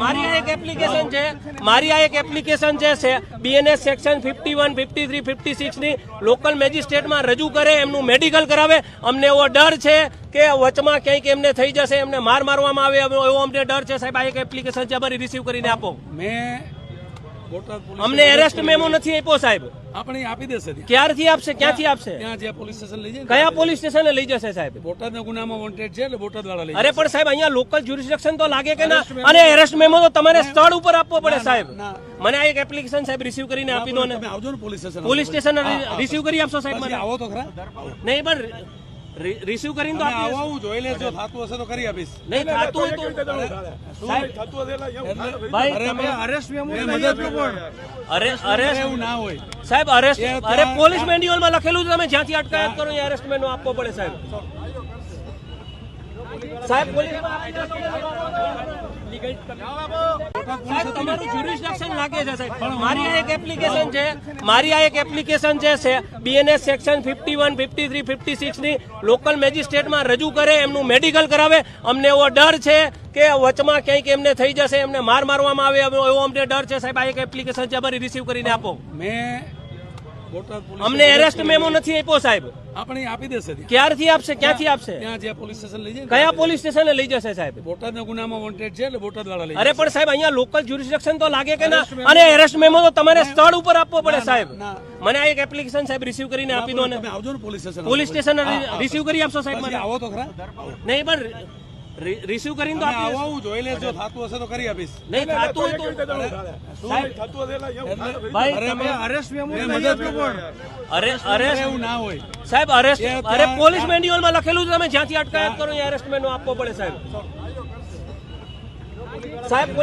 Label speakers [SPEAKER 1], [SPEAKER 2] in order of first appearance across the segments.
[SPEAKER 1] મારી આ એક એપ્લિકેશન છે, મારી આ section fifty one fifty three fifty સિક્સની local મેજિસ્ટ્રેટમાં રજૂ કરે, એમનું મેડિકલ કરાવે. અમને એવો ડર છે કે વચમાં ક્યાંક એમને થઈ જશે, એમને માર મારવામાં આવે, એવો અમને ડર છે. સાહેબ, આ એક એપ્લિકેશન છે, અમારી રિસીવ કરીને આપો.
[SPEAKER 2] મેં
[SPEAKER 1] અમને એરેસ્ટ મેમો નથી આપ્યો સાહેબ.
[SPEAKER 2] આપણે આપી દેશે
[SPEAKER 1] ક્યારથી આપશે? ક્યાંથી આપશે?
[SPEAKER 2] ત્યાં જે પોલીસ સ્ટેશન લઈ જાય
[SPEAKER 1] કયા પોલીસ સ્ટેશને લઈ જશે સાહેબ?
[SPEAKER 2] બોટાદના ગુનામાં વોન્ટેડ છે એટલે બોટાદ વાળા લઈ
[SPEAKER 1] અરે પણ સાહેબ અહીંયા લોકલ જ્યુરિસ્ડિક્શન તો લાગે કે ના? અને એરેસ્ટ મેમો તો તમારે સ્થળ ઉપર આપવો પડે સાહેબ. મને આ એક એપ્લિકેશન સાહેબ રિસીવ કરીને આપી દો ને.
[SPEAKER 2] આવજો ને police station
[SPEAKER 1] police station receive કરી આપશો સાહેબ મને.
[SPEAKER 2] આવો તો ખરા.
[SPEAKER 1] નહીં પણ રિસીવ કરીને તો આપી
[SPEAKER 2] આવું જોઈ લેજો થાતું હશે તો કરી આપીશ.
[SPEAKER 1] નહીં થાતું હોય તો સાહેબ ભાઈ
[SPEAKER 2] અરે
[SPEAKER 1] તમે
[SPEAKER 2] અરેસ્ટ મેમો મદદ પણ
[SPEAKER 1] અરે અરેસ્ટ
[SPEAKER 2] એવું ના હોય.
[SPEAKER 1] સાહેબ અરેસ્ટ અરે
[SPEAKER 2] પોલીસ
[SPEAKER 1] પોલીસ મેન્યુઅલમાં લખેલું છે તમે જ્યાંથી અટકાયત કરો એ અરેસ્ટ મેનો આપવો પડે સાહેબ. સાહેબ પોલીસમાં આપી દો સાહેબ, તમારું jurisdiction લાગે છે સાહેબ. મારી આ એક એપ્લિકેશન છે મારી આ એક એપ્લિકેશન છે BNS section fifty one fifty three fifty સિક્સની local મેજિસ્ટ્રેટમાં રજૂ કરે એમનું મેડિકલ કરાવે. અમને એવો ડર છે કે વચમાં ક્યાંક એમને થઈ જશે એમને માર મારવામાં આવે એવો અમને ડર છે. સાહેબ આ એક એપ્લિકેશન છે અમારી રિસીવ કરીને આપો.
[SPEAKER 2] મેં
[SPEAKER 1] અમને એરેસ્ટ મેમો નથી આપ્યો સાહેબ.
[SPEAKER 2] આપણે આપી દેશે
[SPEAKER 1] ક્યારથી આપશે? ક્યાંથી આપશે?
[SPEAKER 2] ત્યાં જે પોલીસ સ્ટેશન લઈ જાય
[SPEAKER 1] કયા પોલીસ સ્ટેશને લઈ જશે સાહેબ?
[SPEAKER 2] બોટાદના ગુનામાં વોન્ટેડ છે એટલે બોટાદ વાળા
[SPEAKER 1] અરે પણ સાહેબ અહીંયા લોકલ જ્યુરિસ્ડિક્શન તો લાગે કે ના? અને એરેસ્ટ મેમો તો તમારે સ્થળ ઉપર આપવો પડે સાહેબ. મને આ એક એપ્લિકેશન સાહેબ રિસીવ કરીને આપી દો ને.
[SPEAKER 2] આવજો police station
[SPEAKER 1] police station receive કરી આપશો સાહેબ મને.
[SPEAKER 2] આવો તો ખરા.
[SPEAKER 1] નહીં પણ રિસીવ કરીને તો
[SPEAKER 2] આવો હું જોઈ લેજો થાતું હશે તો કરી આપીશ.
[SPEAKER 1] નહીં થાતું હોય તો સાહેબ ભાઈ
[SPEAKER 2] અરે
[SPEAKER 1] તમે
[SPEAKER 2] અરેસ્ટ મેમો મદદ પણ
[SPEAKER 1] અરે અરેસ્ટ
[SPEAKER 2] એવું ના હોય.
[SPEAKER 1] સાહેબ અરેસ્ટ અરે
[SPEAKER 2] પોલીસ
[SPEAKER 1] પોલીસ મેન્યુઅલમાં લખેલું છે તમે જ્યાંથી અટકાયત કરો એ અરેસ્ટ મેનો આપવો પડે સાહેબ. સાહેબ
[SPEAKER 3] તો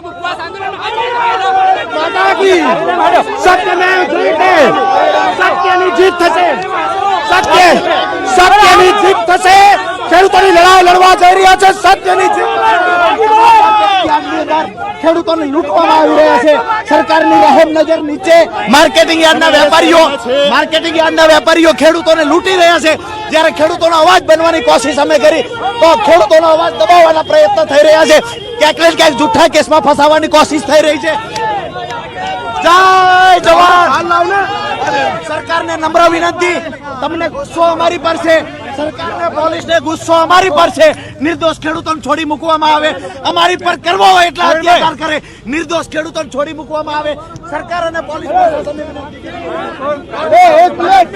[SPEAKER 3] રહ્યા છે. અમારી
[SPEAKER 4] સત્યમેવ જયતે સત્યની જીત થશે. સત્ય, સત્યની જીત થશે. ખેડૂતોની લડાઈ લડવા જઈ રહ્યા છે. સત્યની જીત ત્યાગની ખેડૂતોને લૂંટવામાં આવી રહ્યા છે. સરકારની રહેમ નજર નીચે. માર્કેટિંગ યાર્ડના વેપારીઓ માર્કેટિંગ યાર્ડના વેપારીઓ ખેડૂતોને લૂંટી રહ્યા છે. જ્યારે ખેડૂતોનો અવાજ બનવાની કોશિશ અમે કરી તો ખેડૂતોનો અવાજ દબાવવાના પ્રયત્ન થઈ રહ્યા છે. ક્યાંક ને ક્યાંક જુઠ્ઠા કેસમાં ફસાવવાની કોશિશ થઈ રહી છે. જય જવાન! સરકારને નમ્ર વિનંતી તમને ગુસ્સો અમારી પર છે. સરકારને પોલીસને ગુસ્સો અમારી પર છે. નિર્દોષ ખેડૂતોને છોડી મૂકવામાં આવે. અમારી પર કરવો હોય એટલે અત્યાચાર કરે. નિર્દોષ ખેડૂતોને છોડી મૂકવામાં આવે. સરકાર અને પોલીસ. એક મિનિટ.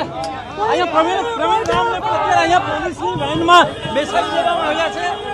[SPEAKER 1] અહીંયા પ્રવીણ પ્રવીણ નામને પણ અત્યારે અહીંયા પોલીસની વેનમાં બેસાડી દેવામાં આવ્યા છે.